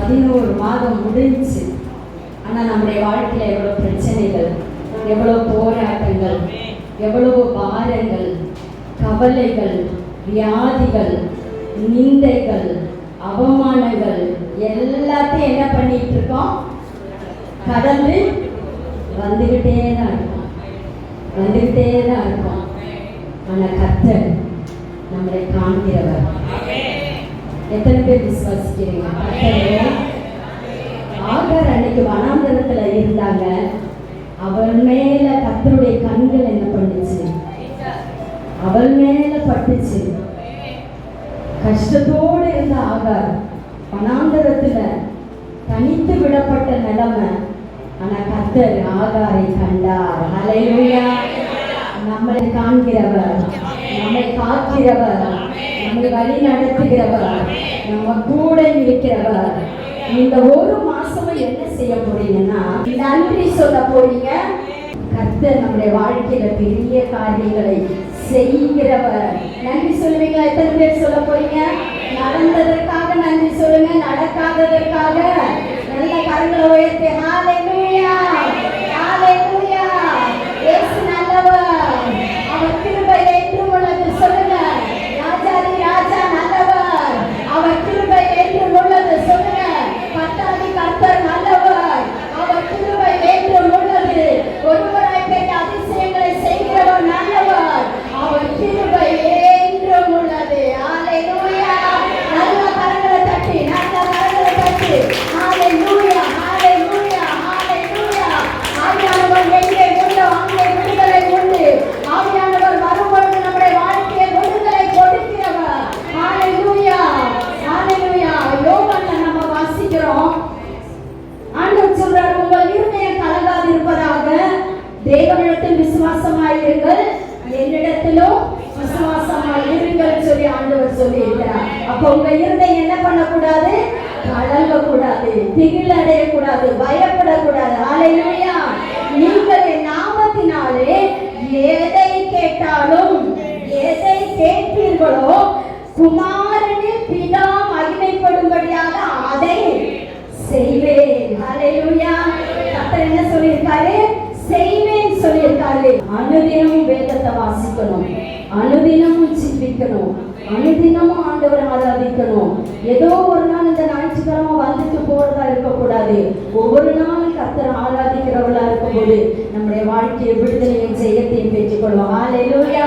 பதினோரு மாதம் முடிஞ்சு. ஆனால் நம்முடைய வாழ்க்கையில் எவ்வளோ பிரச்சனைகள் எவ்வளோ போராட்டங்கள் எவ்வளோ பாரங்கள் கவலைகள் வியாதிகள் நிந்தைகள் அவமானங்கள் எல்லாத்தையும் என்ன பண்ணிட்டு இருக்கோம்? கடந்து வந்துகிட்டே தான் இருக்கும். வந்துகிட்டே தான் இருக்கும். ஆனால் கத்தர் நம்மளை காண்கிறவர். எத்தனை பேர் விசுவாசிக்கிறீங்க? ஆகார் அன்னைக்கு வனாந்தரத்துல இருந்தாங்க. அவள் மேல கத்தருடைய கண்கள் என்ன பண்ணுச்சு? அவள் மேல பட்டுச்சு. கஷ்டத்தோடு இருந்த ஆகார் வனாந்தரத்துல தனித்து விடப்பட்ட நிலைமை. ஆனா கத்தர் ஆகாரை கண்டார். நம்மளை காண்கிறவர். நம்மை நம்மை வழி நடத்துகிறவர். நம்ம கூட இருக்கிறவர். இந்த ஒரு மாசமும் என்ன செய்ய போறீங்கன்னா நன்றி சொல்ல போறீங்க. கர்த்தர் நம்முடைய வாழ்க்கையில பெரிய காரியங்களை செய்கிறவர். நன்றி சொல்லுவீங்களா? எத்தனை பேர் சொல்ல போறீங்க? நடந்ததற்காக நன்றி சொல்லுங்க. நடக்காததற்காக. தேவனிடத்தில் விசுவாசமாயிருங்கள் என்னிடத்திலும் விசுவாசமாயிருங்கள் சொல்லி ஆண்டவர் சொல்லி இருக்கிறார் அப்ப உங்க இருதயம் என்ன பண்ணக்கூடாது? கலங்க கூடாது திகில் அடையக்கூடாது பயப்படக்கூடாது. ஹalleluya நீங்கள் என் நாமத்தினாலே எதை கேட்டாலும் எதை கேட்பீர்களோ குமாரனில் பிதா மகிமைப்படும்படியாக அதை செய்வேன். அலையில சொல்லியிருக்காரு அனுதினமும் வேதத்தை வாசிக்கணும். அனுதினமும் சிந்திக்கணும். அனுதினமும் ஆண்டவரை ஆராதிக்கணும். ஏதோ ஒரு நாள் இந்த ஞாயிற்றுக்கிழமை வந்துட்டு போறதா இருக்கக்கூடாது. ஒவ்வொரு நாளும் கத்தர் ஆராதிக்கிறவர்களா இருக்கும்போது நம்முடைய வாழ்க்கையை விடுதலையும் செய்யத்தையும் பெற்றுக்கொள்வோம். ஹalleluya